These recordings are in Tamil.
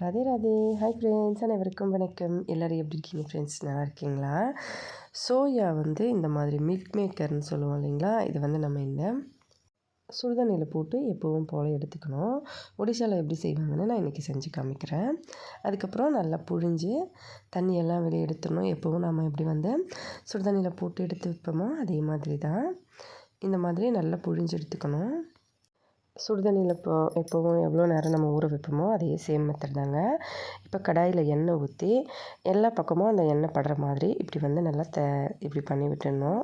ராதே ராதே. ஹாய் ஃப்ரெண்ட்ஸ் அனைவருக்கும் வணக்கம். எல்லோரும் எப்படி இருக்கீங்க ஃப்ரெண்ட்ஸ் நல்லா இருக்கீங்களா? சோயா வந்து இந்த மாதிரி மில்க் மேக்கர்னு சொல்லுவோம் இல்லைங்களா? இது வந்து நம்ம இந்த சுடுதண்ணியில் போட்டு எப்போவும் போல் எடுத்துக்கணும். ஒடிசாவில் எப்படி செய்வாங்கன்னு நான் இன்றைக்கி செஞ்சு காமிக்கிறேன். அதுக்கப்புறம் நல்லா புழிஞ்சு தண்ணியெல்லாம் வெளியே எடுத்துடணும். எப்போவும் நம்ம எப்படி வந்து சுடுதண்ணியில் போட்டு எடுத்து வைப்போமோ அதே மாதிரி தான் இந்த மாதிரி நல்லா புழிஞ்சு எடுத்துக்கணும். சுடுதண்ணியில் இப்போ எப்போவும் எவ்வளோ நேரம் நம்ம ஊற வைப்போமோ அதே சேம் மெத்தட் தாங்க. இப்போ கடாயில் எண்ணெய் ஊற்றி எல்லா பக்கமும் அந்த எண்ணெய் படுற மாதிரி இப்படி வந்து நல்லா த இப்படி பண்ணி விட்டுடணும்.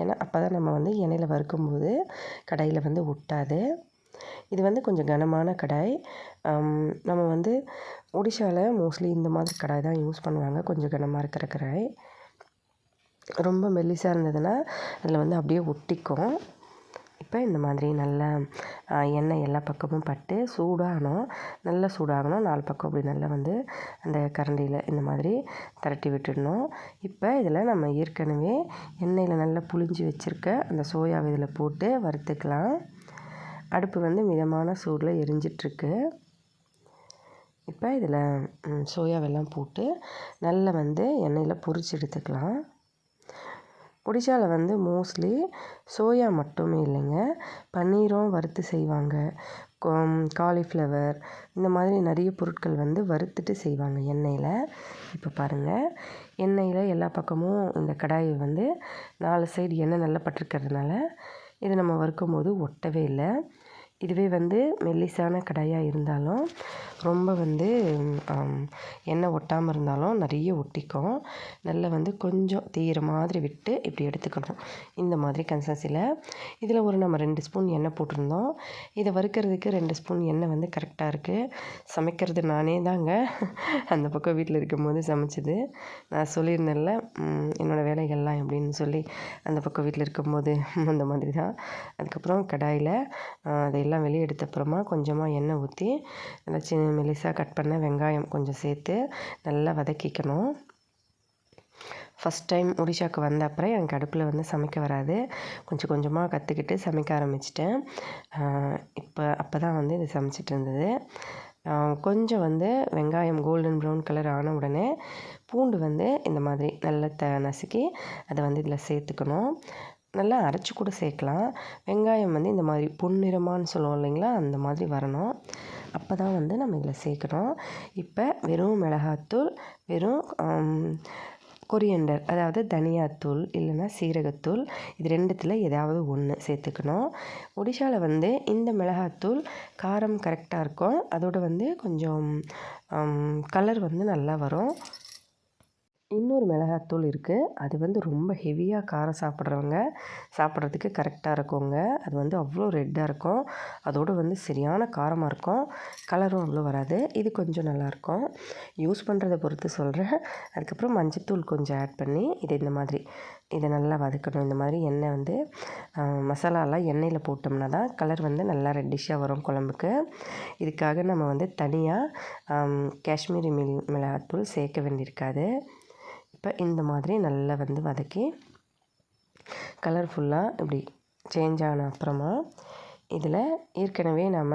ஏன்னா அப்போ தான் நம்ம வந்து எண்ணெயில் வறுக்கும்போது கடாயில் வந்து ஒட்டாது. இது வந்து கொஞ்சம் கனமான கடாய். நம்ம வந்து ஒடிஷாவில் மோஸ்ட்லி இந்த மாதிரி கடாய் தான் யூஸ் பண்ணுவாங்க. கொஞ்சம் கனமாக இருக்கிற கடாய். ரொம்ப மெல்லிசாக இருந்ததுன்னா அதில் வந்து அப்படியே ஒட்டிக்கும். இப்போ இந்த மாதிரி நல்லா எண்ணெய் எல்லா பக்கமும் பட்டு சூடாகணும் நல்லா சூடாகணும். நாலு பக்கம் அப்படி நல்லா வந்து அந்த கரண்டியில் இந்த மாதிரி திரட்டி விட்டுடணும். இப்போ இதில் நம்ம ஏற்கனவே எண்ணெயில் நல்லா புளிஞ்சு வச்சுருக்க அந்த சோயா இதில் போட்டு வறுத்துக்கலாம். அடுப்பு வந்து மிதமான சூடில் எரிஞ்சிட்ருக்கு. இப்போ இதில் சோயாவெல்லாம் போட்டு நல்லா வந்து எண்ணெயில் பொரிச்சு எடுத்துக்கலாம். ஒடிஷாவில் வந்து மோஸ்ட்லி சோயா மட்டுமே இல்லைங்க. பன்னீரும் வறுத்து செய்வாங்க. காலிஃப்ளவர் இந்த மாதிரி நிறைய பொருட்கள் வந்து வறுத்துட்டு செய்வாங்க எண்ணெயில். இப்போ பாருங்கள் எண்ணெயில் எல்லா பக்கமும் இந்த கடாயை வந்து நாலு சைடு எண்ணெய் நல்லா பட்டிருக்கிறதுனால இதை நம்ம வறுக்கும் போது ஒட்டவே இல்லை. இதுவே வந்து மெல்லிசான கடாயாக இருந்தாலும் ரொம்ப வந்து எண்ணெய் ஒட்டாமல் இருந்தாலும் நிறைய ஒட்டிக்கும். நல்லா வந்து கொஞ்சம் தீயிற மாதிரி விட்டு இப்படி எடுத்துக்கணும். இந்த மாதிரி கன்சன்சியில் இதில் ஒரு நம்ம ரெண்டு ஸ்பூன் எண்ணெய் போட்டிருந்தோம். இதை வறுக்கிறதுக்கு ரெண்டு ஸ்பூன் எண்ணெய் வந்து கரெக்டாக இருக்குது சமைக்கிறது நானே தாங்க அந்த பக்கம் வீட்டில் இருக்கும்போது சமைச்சது. நான் சொல்லியிருந்தேன்ல என்னோடய வேலைகள்லாம் எப்படின்னு சொல்லி அந்த பக்கம் வீட்டில் இருக்கும்போது அந்த மாதிரி தான். அதுக்கப்புறம் கடாயில் அதை எல்லாம் வெளியே எடுத்த அப்புறமா கொஞ்சமாக எண்ணெய் ஊற்றி நல்லா சின்ன மெலிசாக கட் பண்ண வெங்காயம் கொஞ்சம் சேர்த்து நல்லா வதக்கிக்கணும். ஃபஸ்ட் டைம் ஒடிஷாவுக்கு வந்த அப்புறம் எனக்கு அடுப்பில் வந்து சமைக்க வராது. கொஞ்சம் கொஞ்சமாக கற்றுக்கிட்டு சமைக்க ஆரம்பிச்சிட்டேன். இப்போ அப்போ தான் வந்து இது சமைச்சிட்டு இருந்தது. கொஞ்சம் வந்து வெங்காயம் கோல்டன் ப்ரௌன் கலர் ஆன உடனே பூண்டு வந்து இந்த மாதிரி நல்லா த நசுக்கி அதை வந்து இதில் சேர்த்துக்கணும். நல்லா அரைச்சி கூட சேர்க்கலாம். வெங்காயம் வந்து இந்த மாதிரி பொன்னிறமான்னு சொல்லுவோம் இல்லைங்களா? அந்த மாதிரி வரணும். அப்போ தான் வந்து நம்ம இதில் சேர்க்கணும். இப்போ வெறும் மிளகாத்தூள் வெறும் கொரியண்டர் அதாவது தனியாத்தூள் இல்லைன்னா சீரகத்தூள் இது ரெண்டுத்தில் ஏதாவது ஒன்று சேர்த்துக்கணும். ஒடிஷாவில் வந்து இந்த மிளகாத்தூள் காரம் கரெக்டாக இருக்கும். அதோடு வந்து கொஞ்சம் கலர் வந்து நல்லா வரும். இன்னொரு மிளகாத்தூள் இருக்குது அது வந்து ரொம்ப ஹெவியாக காரம் சாப்பிட்றவங்க சாப்பிட்றதுக்கு கரெக்டாக இருக்குங்க. அது வந்து அவ்வளோ ரெட்டாக இருக்கும். அதோடு வந்து சரியான காரமாக இருக்கும். கலரும் அவ்வளோ வராது. இது கொஞ்சம் நல்லாயிருக்கும் யூஸ் பண்ணுறதை பொறுத்து சொல்கிறேன் அதுக்கப்புறம் மஞ்சத்தூள் கொஞ்சம் ஆட் பண்ணி இது இந்த மாதிரி இதை நல்லா வதக்கணும். இந்த மாதிரி எண்ணெய் வந்து மசாலாலாம் எண்ணெயில் போட்டோம்னா தான் கலர் வந்து நல்லா ரெட்டிஷாக வரும் குழம்புக்கு. இதுக்காக நம்ம வந்து தனியாக காஷ்மீரி மில் மிளகாத்தூள் சேர்க்க வேண்டியிருக்காது. இப்போ இந்த மாதிரி நல்லா வந்து வதக்கி கலர்ஃபுல்லாக இப்படி சேஞ்ச் ஆன அப்புறமா இதில் ஏற்கனவே நம்ம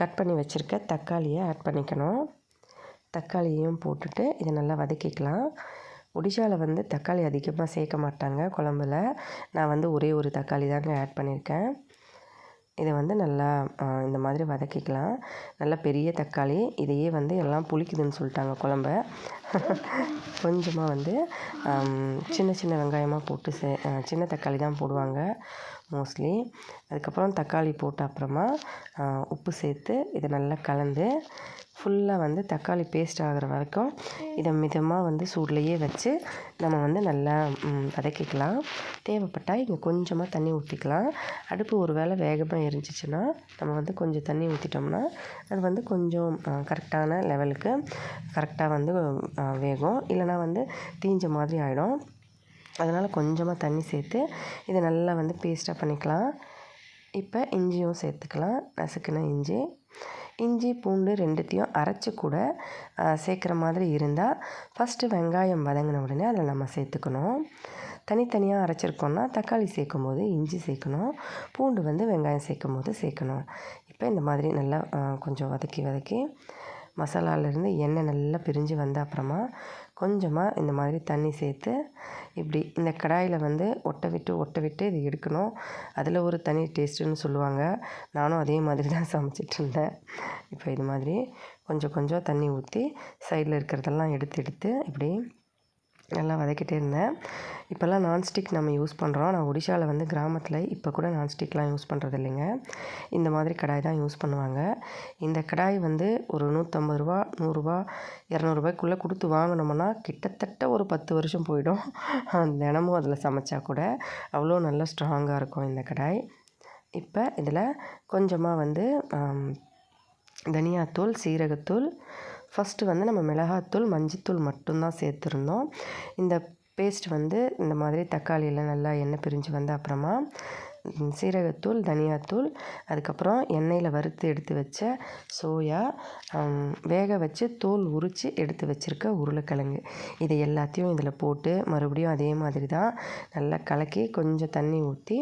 கட் பண்ணி வச்சுருக்க தக்காளியை ஆட் பண்ணிக்கணும். தக்காளியையும் போட்டுட்டு இதை நல்லா வதக்கிக்கலாம். ஒடிஷாவில் வந்து தக்காளி அதிகமாக சேர்க்க மாட்டாங்க குழம்புல. நான் வந்து ஒரே ஒரு தக்காளி தாங்க ஆட் பண்ணியிருக்கேன் இதை வந்து நல்லா இந்த மாதிரி வதக்கிக்கலாம். நல்லா பெரிய தக்காளி இதையே வந்து எல்லாம் புளிக்குதுன்னு சொல்லிட்டாங்க குழம்ப. கொஞ்சமாக வந்து சின்ன சின்ன வெங்காயமாக போட்டு சே சின்ன தக்காளி தான் போடுவாங்க மோஸ்ட்லி. அதுக்கப்புறம் தக்காளி போட்ட அப்புறமா உப்பு சேர்த்து இதை நல்லா கலந்து ஃபுல்லாக வந்து தக்காளி பேஸ்ட் ஆகிற வரைக்கும் இதை மிதமாக வந்து சூட்லேயே வச்சு நம்ம வந்து நல்லா வதக்கிக்கலாம். தேவைப்பட்டால் இங்கே கொஞ்சமாக தண்ணி ஊற்றிக்கலாம் அடுப்பு ஒரு வேளை வேகமாக இருந்துச்சுன்னா நம்ம வந்து கொஞ்சம் தண்ணி ஊற்றிட்டோம்னா அது வந்து கொஞ்சம் கரெக்டான லெவலுக்கு கரெக்டாக வந்து வேகும். இல்லைனா வந்து தீஞ்ச மாதிரி ஆகிடும் அதனால் கொஞ்சமாக தண்ணி சேர்த்து இதை நல்லா வந்து பேஸ்ட்டாக பண்ணிக்கலாம். இப்போ இஞ்சியும் சேர்த்துக்கலாம். நசுக்குன இஞ்சி. இஞ்சி பூண்டு ரெண்டுத்தையும் அரைச்சி கூட சேர்க்குற மாதிரி இருந்தால் ஃபஸ்ட்டு வெங்காயம் வதங்கின உடனே அதில் நம்ம சேர்த்துக்கணும். தனித்தனியாக அரைச்சிருக்கோன்னா தக்காளி சேர்க்கும் போது இஞ்சி சேர்க்கணும். பூண்டு வந்து வெங்காயம் சேர்க்கும் போது சேர்க்கணும். இப்போ இந்த மாதிரி நல்லா கொஞ்சம் வதக்கி வதக்கி மசாலாவிலேருந்து எண்ணெய் நல்லா பிரிஞ்சு வந்த அப்புறமா கொஞ்சமாக இந்த மாதிரி தண்ணி சேர்த்து இப்படி இந்த கடாயில் வந்து ஒட்ட விட்டு ஒட்ட விட்டு இது எடுக்கணும். அதில் ஒரு தனி டேஸ்ட்டுன்னு சொல்லுவாங்க. நானும் அதே மாதிரி தான் சமைச்சிட்ருந்தேன் இப்போ இது மாதிரி கொஞ்சம் கொஞ்சம் தண்ணி ஊற்றி சைடில் இருக்கிறதெல்லாம் எடுத்து எடுத்து இப்படி நல்லா வதக்கிட்டே இருந்தேன். இப்போல்லாம் நான்ஸ்டிக் நம்ம யூஸ் பண்ணுறோம் நான் ஒடிஷாவில் வந்து கிராமத்தில் இப்போ கூட நான்ஸ்டிக்லாம் யூஸ் பண்ணுறது இல்லைங்க. இந்த மாதிரி கடாய் தான் யூஸ் பண்ணுவாங்க. இந்த கடாய் வந்து ஒரு நூற்றம்பது ரூபா நூறுரூவா இரநூறுபாய்க்குள்ளே கொடுத்து வாங்கினோம்னா கிட்டத்தட்ட ஒரு பத்து வருஷம் போயிடும். தினமும் அதில் சமைச்சா கூட அவ்வளோ நல்லா ஸ்ட்ராங்காக இருக்கும் இந்த கடாய். இப்போ இதில் கொஞ்சமாக வந்து தனியாத்தூள் சீரகத்தூள் ஃபஸ்ட்டு வந்து நம்ம மிளகாத்தூள் மஞ்சத்தூள் மட்டும்தான் சேர்த்துருந்தோம். இந்த பேஸ்ட் வந்து இந்த மாதிரி தக்காளியில் நல்லா எண்ணெய் பிரிஞ்சு வந்த அப்புறமா சீரகத்தூள் தனியாத்தூள் அதுக்கப்புறம் எண்ணெயில் வறுத்து எடுத்து வச்ச சோயா வேக வச்சு தோல் உரித்து எடுத்து வச்சுருக்க உருளைக்கிழங்கு. இதை எல்லாத்தையும் இதில் போட்டு மறுபடியும் அதே மாதிரி தான் நல்லா கலக்கி கொஞ்சம் தண்ணி ஊற்றி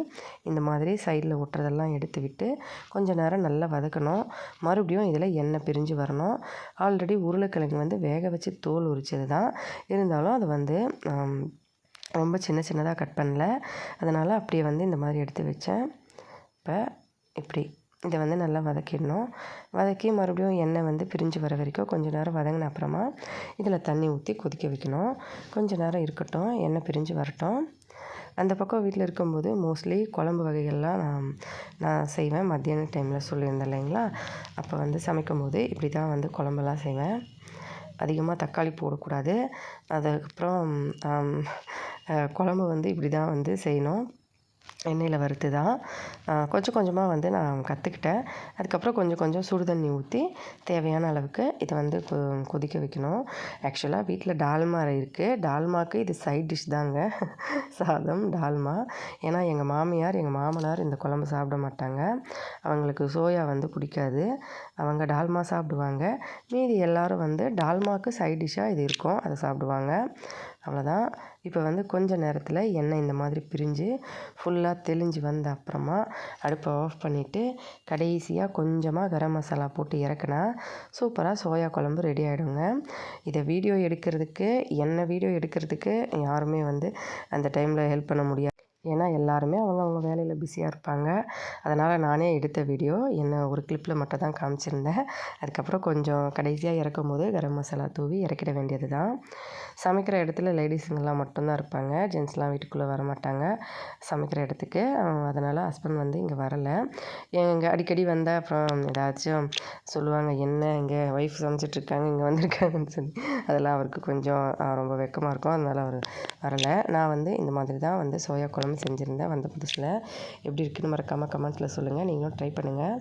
இந்த மாதிரி சைடில் ஒட்டுறதெல்லாம் எடுத்து விட்டு கொஞ்சம் நேரம் நல்லா வதக்கணும். மறுபடியும் இதில் எண்ணெய் பிரிஞ்சு வரணும். ஆல்ரெடி உருளைக்கிழங்கு வந்து வேக வச்சு தோல் உரித்தது தான். இருந்தாலும் அது வந்து ரொம்ப சின்ன சின்னதாக கட் பண்ணல. அதனால் அப்படியே வந்து இந்த மாதிரி எடுத்து வச்சேன். இப்போ இப்படி இதை வந்து நல்லா வதக்கிடணும். வதக்கி மறுபடியும் எண்ணெய் வந்து பிரிஞ்சு வர வரைக்கும் கொஞ்சம் நேரம் வதங்கின அப்புறமா இதில் தண்ணி ஊற்றி கொதிக்க வைக்கணும். கொஞ்சம் நேரம் இருக்கட்டும். எண்ணெய் பிரிஞ்சு வரட்டும். அந்த பக்கம் வீட்டில் இருக்கும்போது மோஸ்ட்லி குழம்பு வகைகள்லாம் நான் நான் செய்வேன். மத்தியான டைமில் சொல்லியிருந்தேன் இல்லைங்களா? அப்போ வந்து சமைக்கும் போது இப்படி தான் வந்து குழம்பெல்லாம் செய்வேன். அதிகமாக தக்காளி போடக்கூடாது. அதுக்கப்புறம் குழம்பு வந்து இப்படி தான் வந்து செய்யணும். எண்ணெயில் வறுத்து தான் கொஞ்சம் கொஞ்சமாக வந்து நான் கற்றுக்கிட்டேன் அதுக்கப்புறம் கொஞ்சம் கொஞ்சம் சுடு தண்ணி ஊற்றி தேவையான அளவுக்கு இதை வந்து கொ கொதிக்க வைக்கணும். ஆக்சுவலாக வீட்டில் டால்மா இருக்குது டால்மாக்கு இது சைட் டிஷ் தாங்க. சாதம் டால்மா. ஏன்னா எங்கள் மாமியார் எங்கள் மாமனார் இந்த குழம்பு சாப்பிட மாட்டாங்க. அவங்களுக்கு சோயா வந்து பிடிக்காது. அவங்க டால்மா சாப்பிடுவாங்க. மீதி எல்லோரும் வந்து டால்மாக்கு சைட் டிஷ்ஷாக இது இருக்கும். அதை சாப்பிடுவாங்க. அவ்வளோதான். இப்போ வந்து கொஞ்ச நேரத்தில் எண்ணெய் இந்த மாதிரி பிரிஞ்சு ஃபுல்லாக தெளிஞ்சு வந்த அப்புறமா அடுப்பை ஆஃப் பண்ணிவிட்டு கடைசியாக கொஞ்சமாக கரம் மசாலா போட்டு இறக்குனா சூப்பராக சோயா குழம்பு ரெடி ஆகிடுங்க இதை வீடியோ எடுக்கிறதுக்கு என்ன வீடியோ எடுக்கிறதுக்கு யாருமே வந்து அந்த டைமில் ஹெல்ப் பண்ண முடியாது. ஏன்னா எல்லாருமே அவங்க அவங்க வேலையில் பிஸியாக இருப்பாங்க. அதனால் நானே எடுத்த வீடியோ என்ன ஒரு கிளிப்பில் மட்டும் தான் காமிச்சிருந்தேன். அதுக்கப்புறம் கொஞ்சம் கடைசியாக இறக்கும் போது கரம் மசாலா தூவி இறக்கிட வேண்டியது தான் சமைக்கிற இடத்துல லேடிஸுங்கெல்லாம் மட்டும்தான் இருப்பாங்க. ஜென்ஸ்லாம் வீட்டுக்குள்ளே வர மாட்டாங்க சமைக்கிற இடத்துக்கு. அதனால் ஹஸ்பண்ட் வந்து இங்கே வரலை. எங்கள் அடிக்கடி வந்தால் அப்புறம் ஏதாச்சும் சொல்லுவாங்க என்ன இங்கே ஒய்ஃப் சமைச்சிட்ருக்காங்க இங்கே வந்திருக்காங்கன்னு சொல்லி. அதெல்லாம் அவருக்கு கொஞ்சம் ரொம்ப வெக்கமாக இருக்கும். அதனால் அவர் வரலை. நான் வந்து இந்த மாதிரி தான் வந்து சோயா குழம்பு எல்லாமே செஞ்சுருந்தேன் வந்த புதுசில். எப்படி இருக்குன்னு மறக்காமல் கமெண்ட்ஸில் சொல்லுங்கள் நீங்களும் ட்ரை பண்ணுங்கள்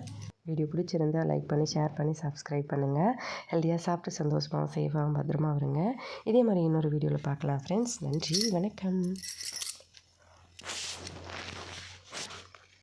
வீடியோ பிடிச்சிருந்தால் லைக் பண்ணி ஷேர் பண்ணி சப்ஸ்கிரைப் பண்ணுங்கள் ஹெல்த்தியாக சாப்பிட்டு சந்தோஷமாக சேஃபாக பத்திரமா வருங்க இதே மாதிரி இன்னொரு வீடியோவில் பார்க்கலாம் ஃப்ரெண்ட்ஸ் நன்றி வணக்கம்.